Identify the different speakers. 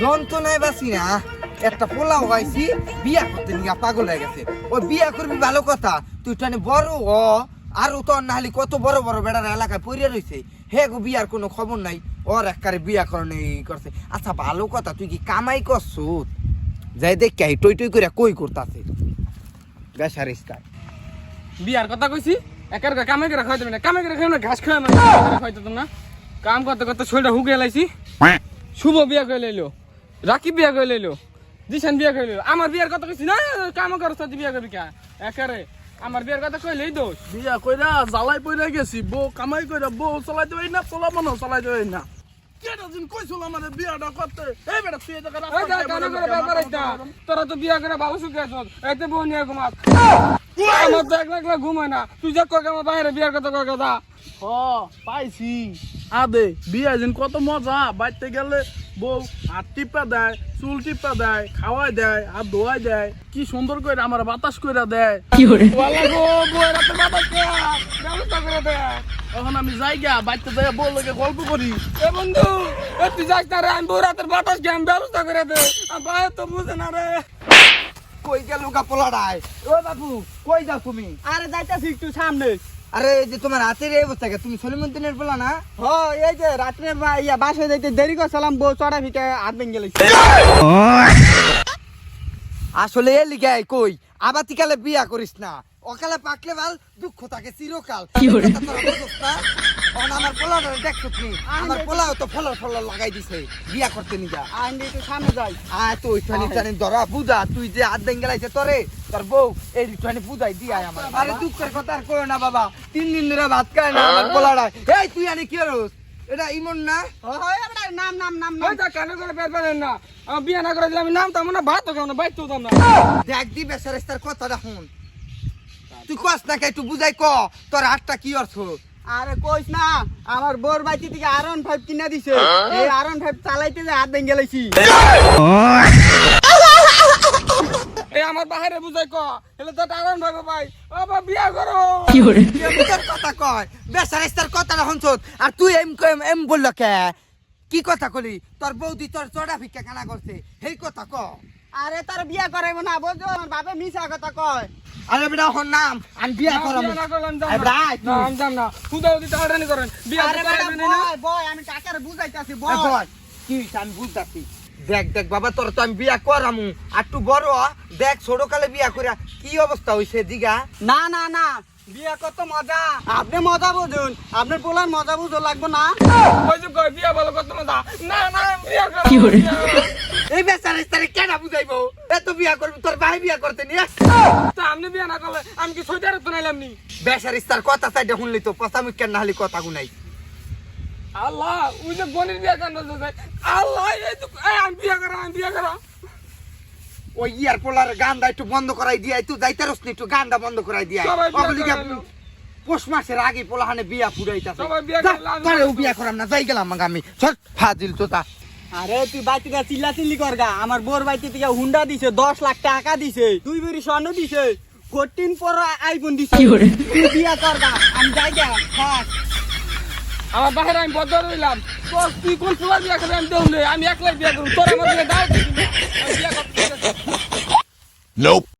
Speaker 1: যন্ত্রণায় বাসি না। একটা পোলাও হয়েছি বিয়া করতে নিয়ে পাগল হয়ে গেছে। ওই বিয়া করবি ভালো কথা তুই টানে বড় হ। আর তো নাহলে কত বড় বড় বেড়ার এলাকায় পড়ে রয়েছে হে গো বিয়ার কোনো খবর নাই। ওর একবারে বিয়া করনে করছে। আচ্ছা ভালো কথা তুই কি কামাই করছ? যাই দেখ কে টই টই করে কই করতাছে? বেসারিস্তায়
Speaker 2: বিয়ার কথা কইছি? একার কামে করে খাইতে না। কামে করে খাইতে ঘাস খাওয়া না খাইতে না। কাম করতে করতে শরীরটা হুকে লাইছি। শুভ বিয়া করে লইলো। রাকিব বিয়া করে লইলো দিশান বিয়া করে লইলো। আমার বিয়ার কথা কইছি না কাম করছ তুই বিয়া করবি কা? একারে আমার বিয়ার কথা কইলেই দোষ।
Speaker 3: বিয়া কইরা জ্বালাই পইরা গেছি বউ কামাই কইরা বউ চালাইতে পারি না পোলা মনে চালাইতে পারি না
Speaker 2: তোরা তো বিয়া করে ভালো সুখে আছো এতে বউ নিয়ে ঘুমাস আমার তো একলা একলা ঘুমায় না। তুই যা কয় আমার বাইরে বিয়ার কথা কথা
Speaker 3: হ পাইছি। আদে বিয়া দিন কত মজা বাইতে গেলে বউ হাত টিপা দেয় চুল টিপা দেয় খাওয়াই দেয় হাত ধোয়াই দেয়। কি সুন্দর করে আমার বাতাস কইরা দেয়। এখন আমি যাই গা বাইতে দেয়। বউ লোকে গল্প করি।
Speaker 2: এ বন্ধু তুই যাস না রে আমি বউ রাতের বাতাস খেয়ে আমি ব্যবস্থা করে দে ভাই তো বুঝে না রে।
Speaker 1: কই গেল গা পোলাডায় ও বাবু কই যাও তুমি?
Speaker 4: আরে যাইতাছি একটু সামনে।
Speaker 1: আরে এই যে তোমার রাতের এই অবস্থা তুমি সলিমুদ্দিনের না?
Speaker 4: হ এই যে রাত্রে ইয়া বাসে যাইতে দেরি করছিলাম বউ চড়া ভিটে হাত ভেঙে
Speaker 1: আসলে এ লিখে কই? আবার বিয়া করিস না। অকালে পাকলে ভালো দুঃখ থাকে চিরকাল। এই আমার দেখছ তুমি? আমার পোলাও তো ফলর ফলর লাগাই দিছে। বিয়া করতে নি যা।
Speaker 4: আইন একটু সামনে যাই।
Speaker 1: আয় তো ওইখানে জানি ধরা বুঝা তুই যে হাত ভেঙে গেলাইছে তোরে তোর বউ এই বুঝাই দি আয় আমার। আরে দুঃখের কথা আর না বাবা। তিন দিন ধরে ভাত খায় না আমার এই তুই আনি কি এটা ইমন না?
Speaker 4: নাম নাম নাম
Speaker 2: কানে করে বের বেরেন না। বিয়ে না করে দিলে আমি নাম তো না ভাত তো না বাইক তো না।
Speaker 1: দেখ দি বেসারেস্তার কথাটা শুন। তুই কস না কে একটু বুঝাই ক তোর হাতটা কি অর্থ?
Speaker 4: আরে কইস না আমার বোর বাইতে থেকে আরন ফাইভ কিনা দিছে। এই আরন ফাইভ চালাইতে যে হাত ভেঙে গেলাইছি
Speaker 2: এই আমার বাহিরে বুঝাই ক হেলে তো টারন ভাবে ভাই ও বা বিয়া করো।
Speaker 1: তোর কথা কয় বেসারেস্তার কথাটা শুনছ আর তুই এম কম- এম বলল কে? কি কথা কলি? তোর বৌদি তোর চড়া ভিক্ষা কানা করছে সেই কথা ক।
Speaker 4: আরে তার বিয়া করাইব না বুঝছ আমার বাপে মিছা কথা কয়।
Speaker 1: আরে বেটা হন নাম আমি বিয়া করাম
Speaker 2: না আমি যাম না। আমি করেন। বিয়া
Speaker 4: আরে বেটা
Speaker 2: করাইবেন না।
Speaker 4: বয় বয় আমি কাকারে বুঝাইতাছি বয়।
Speaker 1: কি আমি বুঝতাছি। দেখ দেখ বাবা তোর তো আমি বিয়া করামু। আর তুই বড় দেখ ছোট কালে বিয়া করিয়া কি অবস্থা হইছে দিগা
Speaker 4: না না না বিয়া কত মজা। আপনি মজা বুঝুন আপনার পোলার মজা বুঝো লাগবো না।
Speaker 2: বিয়া ভালো করতে না না না বিয়া
Speaker 1: এই বেসারেস্তারে কেনা বুঝাইবো? এত বিয়া করবি তোর ভাই বিয়া করতে নিয়ে
Speaker 2: তা আপনি বিয়া না করলে আমি কি সইতে তো নাইলাম নি?
Speaker 1: বেসারিস্তার কথা চাইটা শুনলি তো পচামিক কেন নাহলে কথা গুনাই
Speaker 2: আল্লাহ ওই যে গনির বিয়া কান্দ আল্লাহ এই তো আমি বিয়া করা আমি বিয়া করা।
Speaker 1: ওই ইয়ার পোলার গানটা একটু বন্ধ করাই দিয়া তুই যাইতে রস একটু গানটা বন্ধ করাই দিয়া। পৌষ মাসের আগে পোলাহানে বিয়া ফুরাইতাছে
Speaker 2: সবাই বিয়া
Speaker 1: করাম না যাই গেলাম আমি। ফাজিল তো তা।
Speaker 4: আরে তুই বাইতে গা চিল্লা চিল্লি কর গা আমার বোর বাইতে থেকে হুন্ডা দিছে দশ লাখ টাকা দিছে দুই বেরি স্বর্ণ দিছে ফোরটিন পর আইফোন দিছে। তুই বিয়া করগা আমি যাই গা হ্যাঁ
Speaker 2: আমার বাহিরে আমি বদ্ধ রইলাম তোর তুই কোন সময় বিয়া করবি আমি দেউলে আমি একলাই বিয়া করব। তোর আমার বিয়ে দাও আমি বিয়া করতে.